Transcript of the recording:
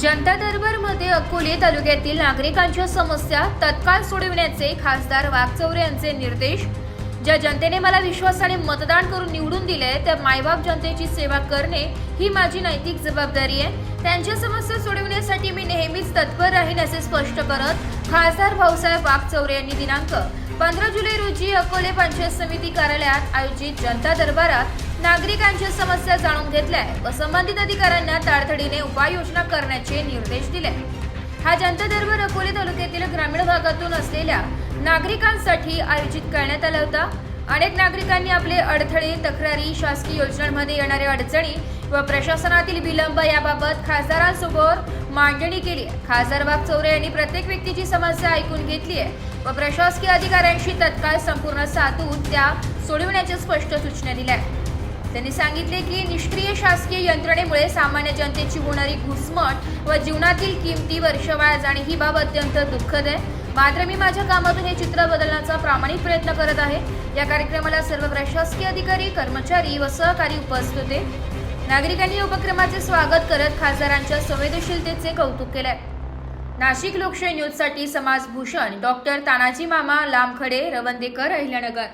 जनता दरबारमध्ये अकोले तालुक्यातील नागरिकांच्या समस्या तत्काळ सोडविण्याचे खासदार वाघचौरे यांचे निर्देश. ज्या जनतेने मला विश्वासाने मतदान करून निवडून दिले त्या मायबाप जनतेची सेवा करणे ही माझी नैतिक जबाबदारी आहे. त्यांच्या समस्या सोडविण्यासाठी मी नेहमीच तत्पर राहीन असे स्पष्ट करत खासदार भाऊसाहेब वाघचौरे यांनी दिनांक पंधरा जुलै रोजी अकोले पंचायत समिती कार्यालयात आयोजित जनता दरबारात नागरिकांच्या समस्या जाणून घेतल्या. व संबंधित अधिकाऱ्यांना तातडीने उपाययोजना करण्याचे निर्देश दिले. हा जनता दरबार अकोले तालुक्यातील ग्रामीण भागातून असलेल्या नागरिकांसाठी आयोजित करण्यात आला होता. अनेक नागरिकांनी आपले अडथळे तक्रारी शासकीय योजनांमध्ये येणाऱ्या अडचणी व प्रशासनातील विलंब याबाबत खासदारांसमोर मांडणी केली आहे. खासदार चौरे यांनी प्रत्येक व्यक्तीची समस्या ऐकून घेतली आहे व प्रशासकीय अधिकाऱ्यांशी तत्काळ संपूर्ण साधून त्या सोडविण्याच्या स्पष्ट सूचना दिल्या आहेत. त्यांनी सांगितले की निष्क्रिय शासकीय यंत्रणेमुळे सामान्य जनतेची होणारी घुसमट व जीवनातील किमती वर्षवाया जाणे ही बाब अत्यंत दुःखद आहे. मात्र मी माझ्या कामातून हे चित्र बदलण्याचा प्रामाणिक प्रयत्न करत आहे. या कार्यक्रमाला सर्व प्रशासकीय अधिकारी कर्मचारी व सहकारी उपस्थित होते. नागरिकांनी या उपक्रमाचे स्वागत करत खासदारांच्या संवेदनशीलतेचे कौतुक केले नाशिक लोकशाही न्यूजसाठी समाजभूषण डॉक्टर तानाजी मामा लामखडे रवंदेकर अहिल्यानगर.